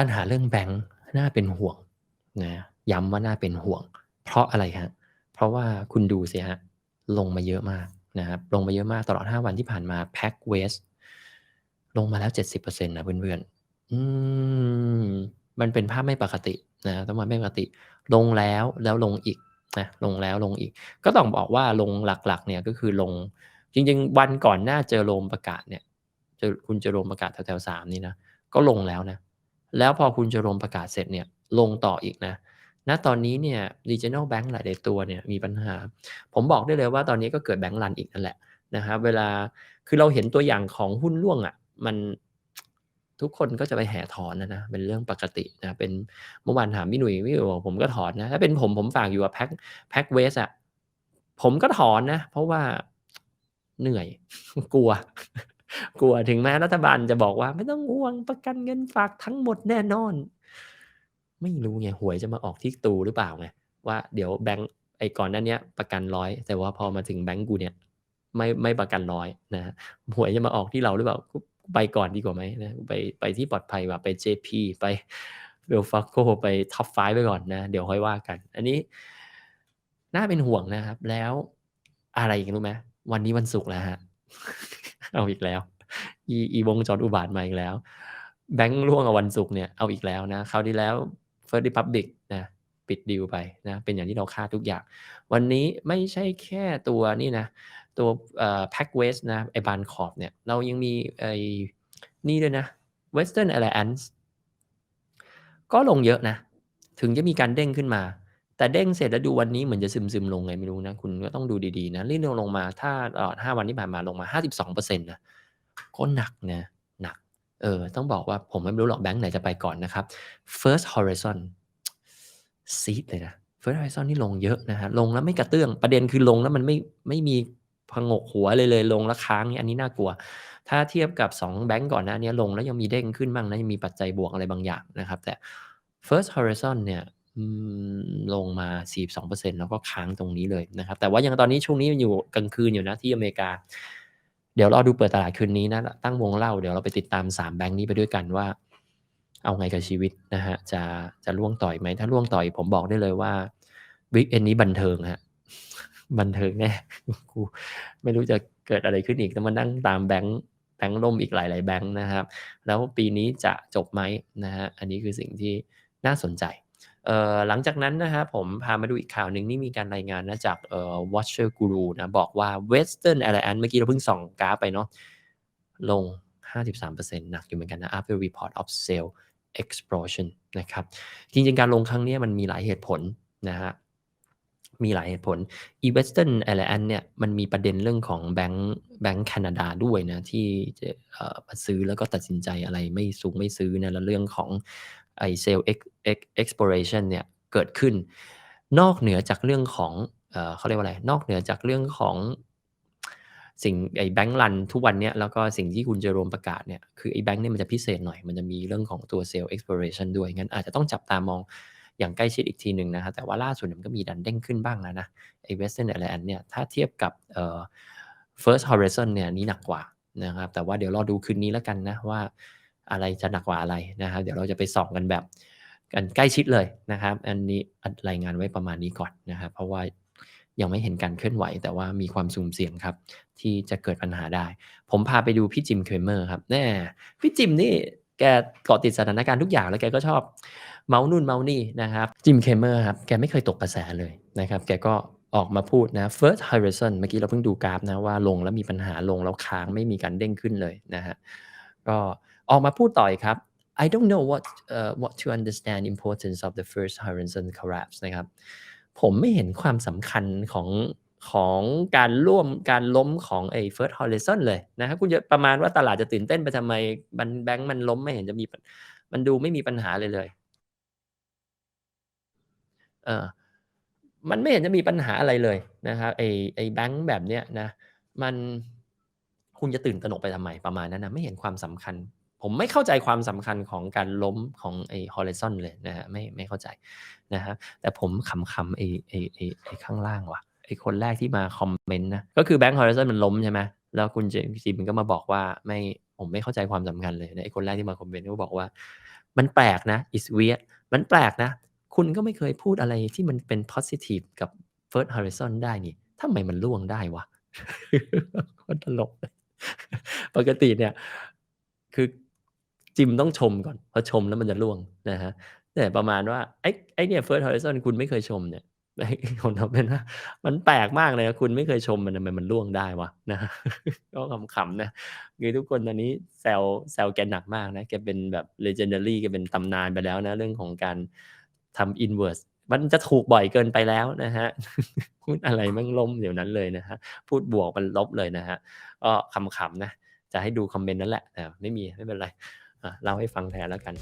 ปัญหาเรื่องแบงค์น่าเป็นห่วงนะย้ำว่าน่าเป็นห่วง เพราะอะไรฮะเพราะว่าคุณดูสิฮะลงมาเยอะมากนะครับลงมาเยอะมากตลอด 5 วันที่ผ่านมาแพ็กเวสลงมาแล้ว 70%นะเพื่อนๆอืมมันเป็นภาพไม่ปกตินะต้องมาไม่ปกติ ลงแล้วแล้วลงอีกนะลงแล้วลงอีก ก็ต้องบอกว่าลงหลักๆ เนี่ยก็คือลงจริง ๆ วันก่อนหน้าเจอโรมประกาศเนี่ยคุณเจอโรมประกาศแถวๆสามนี่นะก็ลงแล้วนะ แล้วพอคุณจอโรมประกาศเสร็จเนี่ยลงต่ออีกนะณตอนนี้เนี่ย regional bank หลายๆตัวเนี่ยมีปัญหา ผมบอกได้เลยว่าตอนนี้ก็เกิดแบงก์รันอีกนั่นแหละนะครับเวลาคือเราเห็นตัวอย่างของหุ้นร่วงอะ่ะมันทุกคนก็จะไปแห่ถอนนะนะเป็นเรื่องปกตินะเป็นเมื่อวานถามพี่หนุ่ยพี่หนุ่ยบอกผมก็ถอนนะถ้าเป็นผมผมฝากอยู่กับแพ็คแพ็คเวสอะผมก็ถอนนะ เพราะว่าเหนื่อยกลัว กลัวถึงแม้รัฐบาลจะบอกว่า ไม่ต้องห่วงประกันเงินฝากทั้งหมดแน่นอน ไม่รู้ไงหวยจะมาออกที่ตูหรือเปล่าไงว่าเดี๋ยวแบงก์ไอ้ก่อนนั้นเนี้ยประกันร้อยแต่ว่าพอมาถึงแบงก์กูเนี่ย ไม่ไม่ประกันร้อยนะหวยจะมาออกที่เราหรือเปล่าไปก่อนดีกว่าไหมนะไปไปที่ปลอดภัยว่าไป JP ไปเวลฟาโกไปท็อปไฟไปก่อนนะ เดี๋ยวค่อยว่ากัน อันนี้น่าเป็นห่วงนะครับ แล้วอะไรอีกรู้ไหมวันนี้วันศุกร์แล้วฮะ เอาอีกแล้ว อีอีวงจรอุบาทมาอีกแล้ว แบงค์ร่วงอวันศุกร์เนี่ยเอาอีกแล้วนะคราวที่แล้ว First Republic นะปิดดีลไปนะเป็นอย่างที่เราคาดทุกอย่าง วันนี้ไม่ใช่แค่ตัวนี่นะ ตัวแพ็กเวสนะไอบานคอร์บเนี่ยเรายังมีไอ้นี่ด้วยนะ Western Alliance ก็ลงเยอะนะ ถึงจะมีการเด้งขึ้นมา แต่เด้งเสร็จแล้วดูวันนี้เหมือนจะซึมซึมลงไงไม่รู้นะ คุณก็ต้องดูดีๆนะรีบลงมาถ้าตลอด5วันที่ผ่านมาลงมา 52%นะ ก็หนักนะหนัก เออ ต้องบอกว่าผมไม่รู้หรอกแบงค์ไหนจะไปก่อนนะครับ First Horizon ซีดเลยนะ First Horizon นี่ลงเยอะนะฮะ ลงแล้วไม่กระเตื้อง ประเด็นคือลงแล้วมันไม่ไม่มีพงกหัวเลยเลยลงแล้วค้างนี่อันนี้น่ากลัว ถ้าเทียบกับ 2 แบงก์ก่อนหน้านี้ลงแล้วยังมีเด้งขึ้นบ้างนะยังมีปัจจัยบวกอะไรบางอย่างนะครับ แต่ First Horizon เนี่ยลงมา 42%แล้วก็ค้างตรงนี้เลยนะครับ แต่ว่ายังตอนนี้ช่วงนี้อยู่กลางคืนอยู่นะที่อเมริกา ดี๋ยวรอดูเปิดตลาดคืนนี้นะ ตั้งวงเล่าเดี๋ยวเราไปติดตาม 3 แบงก์นี้ไปด้วยกันว่า เอาไงกับชีวิตนะฮะจะจะล่วงต่อยไหม ถ้าล่วงต่อยผมบอกได้เลยว่าวิกเอนนี้บันเทิงฮะบันเทิงแน่กูไม่รู้จะเกิดอะไรขึ้นอีกต้องมานั่งตามแบงค์แบงค์ล่มอีกหลาย ๆ แบงค์นะครับ แล้วปีนี้จะจบไหมนะฮะอันนี้คือสิ่งที่น่าสนใจ หลังจากนั้นนะครับผมพามาดูอีกข่าวหนึ่งนี่มีการรายงานนะจากเอ่อ Watcher Guru นะบอกว่า Western Alliance เมื่อกี้เราเพิ่งส่องกราฟไปเนาะลง 53%หนักอยู่เหมือนกันนะ after report of sale explosion นะครับ จริงๆ การลงครั้งนี้มันมีหลายเหตุผลนะฮะ มีหลายเหตุผล e Western Alliance เนี่ยมันมีประเด็นเรื่องของแบงก์แบงก์แคนาดาด้วยนะ ที่จะมาซื้อแล้วก็ตัดสินใจอะไรไม่สูงไม่ซื้อนะแล้วเรื่องของ ไอเซลล์ exploration เนี่ยเกิดขึ้น นอกเหนือจากเรื่องของเอเขาเรียกว่าอะไร นอกเหนือจากเรื่องของสิ่งไอ้แบงก์รันทุกวันเนี้ยแล้วก็สิ่งที่คุณจะรวมประกาศเนี่ยคือไอ้แบงก์เนี่ยมันจะพิเศษหน่อย มันจะมีเรื่องของตัวเซลล์ exploration ด้วย งั้นอาจจะต้องจับตามองอย่างใกล้ชิดอีกทีหนึ่งนะครับแต่ว่าล่าสุดมันก็มีดันเด้งขึ้นบ้างแล้วนะไอ้ Western Alliance เนี่ยถ้าเทียบกับเอ่อ First Horizon เนี่ยนี้หนักกว่านะครับแต่ว่าเดี๋ยวรอดูคืนนี้แล้วกันนะว่า อะไรจะหนักกว่าอะไรนะครับเดี๋ยวเราจะไปส่องกันแบบกันใกล้ชิดเลยนะครับ อันนี้รายงานไว้ประมาณนี้ก่อนนะครับเพราะว่ายังไม่เห็นการเคลื่อนไหว แต่ว่ามีความสุ่มเสี่ยงครับ ที่จะเกิดปัญหาได้ ผมพาไปดูพี่จิมเคมเมอร์ครับแน่พี่จิมนี่แกเกาะติดสถานการณ์ทุกอย่างแล้วแกก็ชอบเมาส์นู่นเมาส์นี่นะครับจิมเคมเมอร์ครับแกไม่เคยตกกระแสเลยนะครับแกก็ออกมาพูดนะ first horizon เมื่อกี้เราเพิ่งดูกราฟนะว่าลงแล้วมีปัญหาลงแล้วค้างไม่มีการเด้งขึ้นเลยนะฮะก็ ออกมาพูดต่อยครับ I don't know what uh, what to understand importance of the first horizon collapse นะครับ ผมไม่เห็นความสำคัญของของการร่วมการล้มของไอ้ first horizon เลยนะครับคุณจะประมาณว่าตลาดจะตื่นเต้นไปทำไมบันแบงค์มันล้มไม่เห็นจะมี มันดูไม่มีปัญหาเลยเลยเออมันไม่เห็นจะมีปัญหาอะไรเลยนะครับไอ้ไอ้แบงค์แบบเนี้ยนะ มันคุณจะตื่นตระหนกไปทำไมประมาณนั้นนะไม่เห็นความสำคัญ ผมไม่เข้าใจความสำคัญของการล้มของไอ้ฮอลเลซอนเลยนะฮะไม่ไม่เข้าใจนะฮะแต่ผมขำๆไอ้ไอ้ไอ้ไอ้ข้างล่างว่ะไอ้คนแรกที่มาคอมเมนต์นะก็คือแบงค์ฮอลเลซอนมันล้มใช่ไหมแล้วคุณเจมส์จิมก็มาบอกว่าไม่ผมไม่เข้าใจความสำคัญเลยนะไอ้คนแรกที่มาคอมเมนต์ก็บอกว่า มันแปลกนะ is weird มันแปลกนะ คุณก็ไม่เคยพูดอะไรที่มันเป็น positive กับ First Horizon ได้นี่ทำไมมันร่วงได้วะคตรตลกปกติเนี่ยคือ จิมต้องชมก่อนพอชมแล้วมันจะร่วงนะครับแต่ประมาณว่าไอ้ไอ้เนี่ย First Horizon คุณไม่เคยชมเนี่ยไอ้ผมทำเป็นว่ามันแปลกมากเลยนะคุณไม่เคยชมมันทำไมมันร่วงได้วะนะก็ขำๆนะคือทุกคนตอนนี้แซวแซวแกหนักมากนะแกเป็นแบบ legendary แกเป็นตำนานไปแล้วนะเรื่องของการทำ inverse มันจะถูกบ่อยเกินไปแล้วนะครับพูดอะไรแม่งล้มเดี๋ยวนั้นเลยนะครับพูดบวกมันลบเลยนะครับก็ขำๆนะจะให้ดูคอมเมนต์นั่นแหละแต่ไม่มีไม่เป็นไร เล่าให้ฟังแทนแล้วกัน